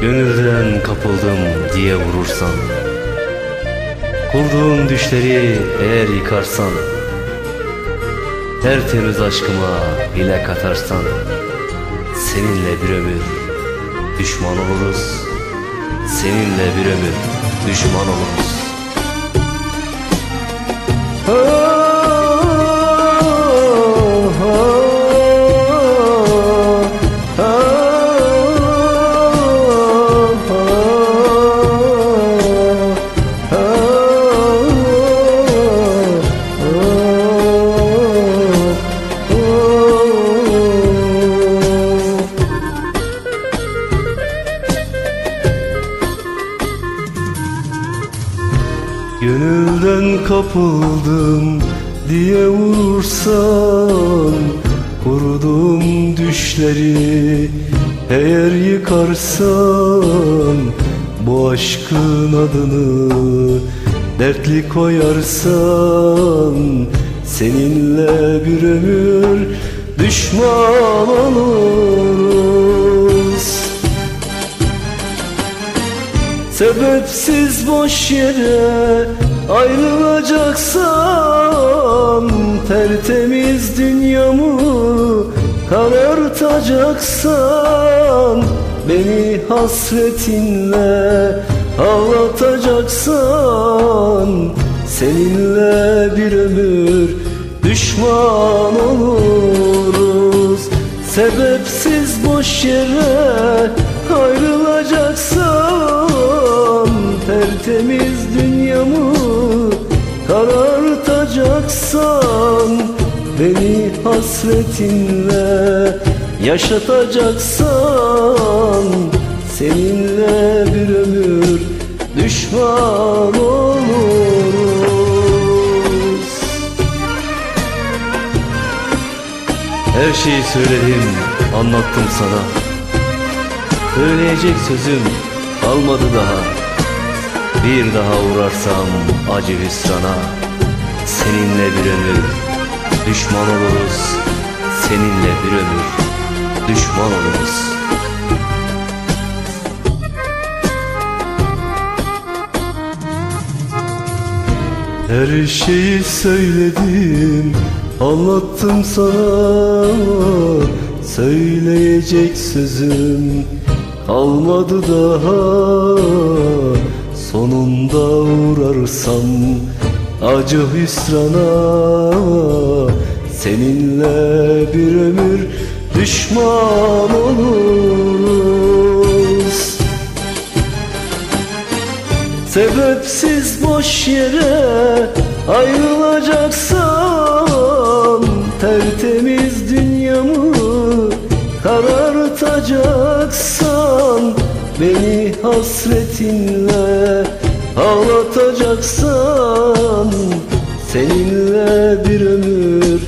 Gönülden kapıldım diye vurursan Kurduğum düşleri eğer yıkarsan Tertemiz aşkıma bile katarsan Seninle bir ömür düşman oluruz. Seninle bir ömür düşman oluruz Gönülden kapıldım diye vursan Kurduğum düşleri. Eğer yıkarsan Bu aşkın adını dertli koyarsan Seninle bir ömür düşman oluruz Sebepsiz boş yere ayrılacaksan Tertemiz dünyamı karartacaksan Beni hasretinle ağlatacaksan Seninle bir ömür düşman oluruz. Sebepsiz boş yere Tertemiz dünyamı karartacaksan Beni hasretinle yaşatacaksan Seninle bir ömür düşman oluruz. Her şeyi söyledim, anlattım sana. Söyleyecek sözüm kalmadı daha Bir daha uğrarsam acı hüsrana Seninle bir ömür düşman oluruz. Seninle bir ömür düşman oluruz. Her şeyi söyledim Anlattım sana. Söyleyecek sözüm Kalmadı daha Sonunda uğrarsam Acı hüsrana Seninle bir ömür Düşman oluruz. Sebepsiz boş yere ayrılacaksan Tertemiz dünyamı karartacaksan Beni hasretinle ağlatacaksan Seninle bir ömür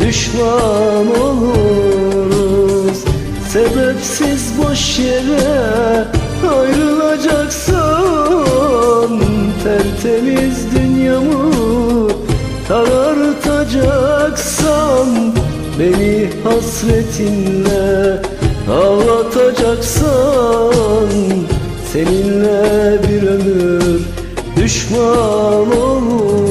düşman oluruz. Sebepsiz boş yere ayrılacaksan Tertemiz dünyamı karartacaksan Beni hasretinle ağlatacaksan Seninle bir ömür düşman olur